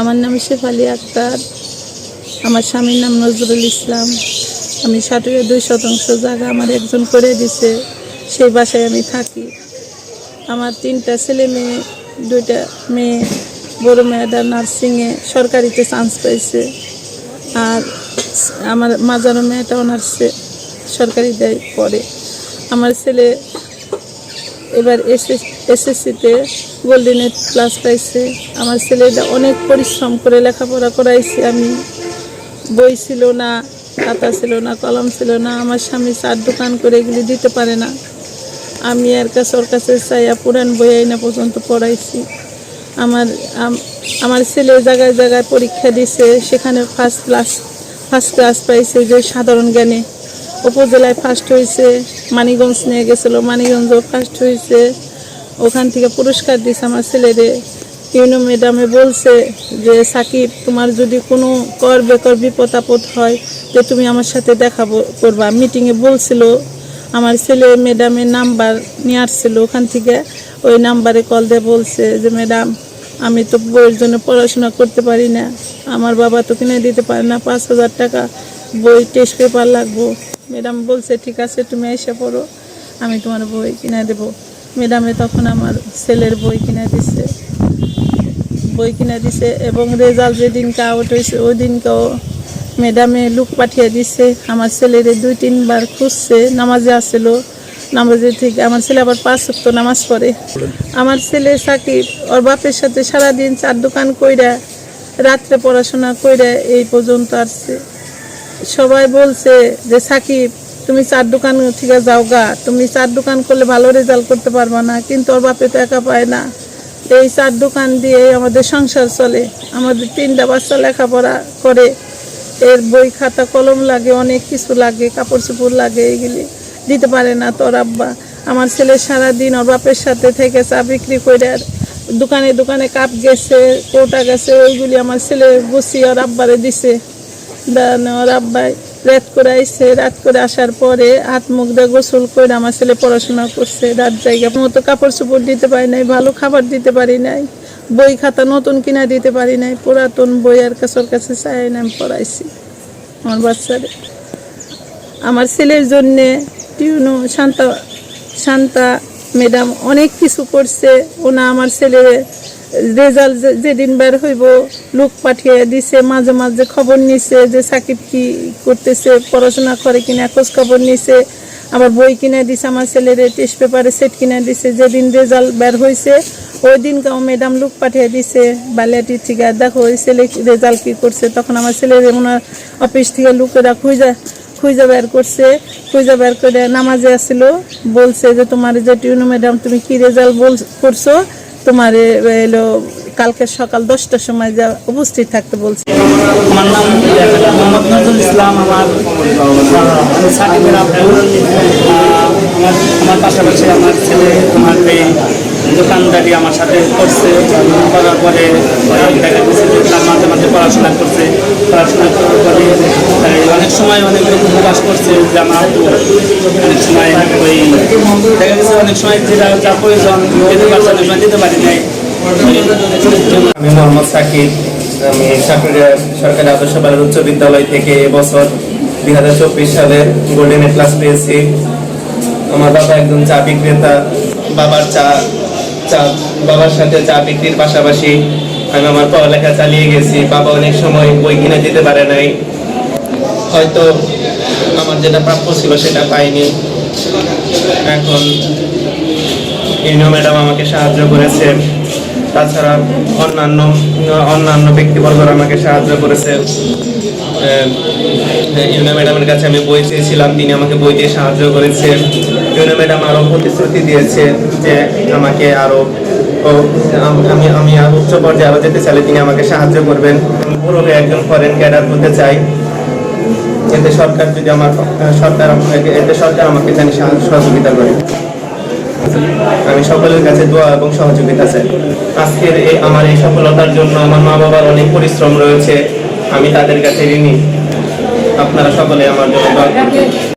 আমার নাম শেফালি আক্তার। আমার স্বামীর নাম নজরুল ইসলাম। আমি ষাটুয়ে দুই শতাংশ জায়গা আমার একজন করে দিছে, সেই বাসায় আমি থাকি। আমার তিনটা ছেলে মেয়ে, দুইটা মেয়ে, বড় মেয়েটা নার্সিংয়ে সরকারিতে চান্স পাইছে। আর আমার মাজারো মেয়েটাও নার্সে দেয় পড়ে আমার ছেলে এবার এসএসসিতে গোল্ডেনের ক্লাস পাইছে। আমার ছেলেটা অনেক পরিশ্রম করে লেখাপড়া করাইছি। আমি বই ছিল না, খাতা ছিল না, কলম ছিল না। আমার স্বামী চার দোকান করে এগুলি দিতে পারে না। আমি আর কাছে ওর কাছে চাইয়া পুরান বই আইনা পর্যন্ত পড়াইছি। আমার আমার ছেলে জায়গায় জায়গায় পরীক্ষা দিছে। সেখানে ফার্স্ট ক্লাস ফার্স্ট ক্লাস পাইছে যে সাধারণ জ্ঞানে। উপজেলায় ফার্স্ট হয়েছে মানিগঞ্জ নিয়ে গেছিল। মানিগঞ্জও ফার্স্ট হয়েছে ওখান থেকে পুরস্কার দিছে আমার ছেলেরে। ইউনো ম্যাডামে বলছে যে, সাকিব, তোমার যদি কোনো কর বেকর বিপদ আপদ হয় যে তুমি আমার সাথে দেখা করবা। মিটিংয়ে বলছিল, আমার ছেলে ম্যাডামের নাম্বার নিয়ে আসছিল ওখান থেকে। ওই নাম্বারে কল দিয়ে বলছে যে, ম্যাডাম, আমি তো বইয়ের জন্য পড়াশোনা করতে পারি না। আমার বাবা তো কিনে দিতে পারে না, পাঁচ হাজার টাকা বই, টেস্ট পেপার লাগবো। ম্যাডাম বলছে, ঠিক আছে, তুমি এসে পড়ো, আমি তোমার বই কিনে দেবো। ম্যাডামে তখন আমার ছেলের বই কিনে দিছে। বই কিনে দিছে এবং রেজাল্ট যেদিনকে আউট হয়েছে ওই দিনকেও ম্যাডামে লুক পাঠিয়ে দিছে। আমার ছেলেরে দুই, তিনবার খুঁজছে, নামাজে আসলো। নামাজে থেকে আমার ছেলে আবার পাঁচ সপ্তাহ নামাজ পড়ে। আমার ছেলে সাকিব, ওর বাপের সাথে সারাদিন চার দোকান কইরা, রাত্রে পড়াশোনা কইরা এই পর্যন্ত আসছে। সবাই বলছে যে, সাকিব তুমি চার দোকান থেকে যাও গা তুমি চার দোকান করলে ভালো রেজাল্ট করতে পারবা না, কিন্তু ওর বাপে তো একা পায় না। এই চার দোকান দিয়ে আমাদের সংসার চলে। আমাদের তিনটা বাচ্চা লেখাপড়া করে। এর বই খাতা, কলম লাগে, অনেক কিছু লাগে, কাপড় চোপড় লাগে এগুলি দিতে পারে না তোর আব্বা। আমার ছেলে সারাদিন ওর বাপের সাথে থেকে চা বিক্রি করে দোকানে দোকানে কাপ গেছে, কৌটা গেছে, ওইগুলি আমার ছেলে গুছিয়ে ওর আব্বারে দিছে। দেন ওর আব্বাই রাত করে আইসে রাত করে আসার পরে হাত মুখ দিয়ে গোসল করে আমার ছেলে পড়াশোনা করছে, রাত জায়গা মতো কাপড় চোপড় দিতে পারি নাই, ভালো খাবার দিতে পারি নাই, বই খাতা নতুন কিনা দিতে পারি নাই, পুরাতন বই আর কাছে ওর কাছে চাই না আমি পড়াইছি আমার বাচ্চারে। আমার ছেলের জন্যে টিউনো, শান্তা শান্তা ম্যাডাম অনেক কিছু করছে ওনা আমার ছেলের রেজাল্ট যেদিন বের হইব, লোক পাঠিয়ে দিছে, মাঝে মাঝে খবর নিছে যে সাকিব কি করতেছে, পড়াশোনা করে কিনা খোঁজ খবর নিছে, আবার বই কিনে দিছে, আমার ছেলের টেস্ট পেপারে সেট কিনে দিছে, যেদিন রেজাল্ট বের হয়েছে ওই দিন কাউ ম্যাডাম লোক পাঠিয়ে দিছে, বালিয়াটি থেকে দেখো ওই ছেলে রেজাল্ট কি করছে, তখন আমার ছেলের ওনার অফিস থেকে লোকেরা খুঁজে খুঁজে বের করছে, খুঁজে বের করে নামাজে আসছিল বলছে যে তোমার যে টিউনু ম্যাডাম তুমি কি রেজাল্ট বল করছ? তোমার এলো, কালকে সকাল দশটার সময় যা উপস্থিত থাকতে বলছে। আমার নাম মোহাম্মদ নজরুল ইসলাম আমার আমার পাশাপাশি আমার ছেলে, তোমার মেয়ে। দোকানদারি আমার সাথে করছে, করার পরে দেখা গেছে যে তার মাঝে মাঝে পড়াশোনা করছে। পড়াশোনা করার পরে অনেক সময় অনেক দুঃখ প্রকাশ করছে যে আমার অনেক সময় ওই দেখা গেছে অনেক সময় যেটা যা প্রয়োজন দিতে পারছে অনেক সময় পারি নাই। আমি মোহাম্মদ সাকিব, আমি সাকুরিয়া সরকারি আদর্শ বালিকা উচ্চ বিদ্যালয় থেকে এবছর দুই হাজার চব্বিশ সালে গোল্ডেন এ ক্লাস পেয়েছি। আমার বাবা একজন চা বিক্রেতা, বাবার চা চা, বাবার সাথে চা বিক্রির পাশাপাশি আমি আমার পড়ালেখা চালিয়ে গেছি। বাবা অনেক সময় বই কিনে দিতে পারে নাই। হয়তো আমার যেটা প্রাপ্য ছিল সেটা পাইনি। এখন ইউনিও ম্যাডাম আমাকে সাহায্য করেছে। তাছাড়া অন্যান্য অন্যান্য ব্যক্তিবর্গরা আমাকে সাহায্য করেছে। ইউনিও ম্যাডামের কাছে আমি বই চেয়েছিলাম, তিনি আমাকে বই দিয়ে সাহায্য করেছে। ইউনিও ম্যাডাম আরও প্রতিশ্রুতি দিয়েছে যে আমাকে আরও আমি আমি আরও উচ্চ পর্যায়ে আরও যেতে চাইলে তিনি আমাকে সাহায্য করবেন। পুরোপুরি একজন ফরেন ক্যাডার হতে চাই। এতে সরকার যদি আমার সরকার এতে সরকার আমাকে জানি সহযোগিতা করে। আমি সকলের কাছে দোয়া এবং সহযোগিতা চাই। আজকের এই আমার এই সফলতার জন্য আমার মা বাবার অনেক পরিশ্রম রয়েছে। আমি তাদের কাছে ঋণী। আপনারা সকলে আমার জন্য দোয়া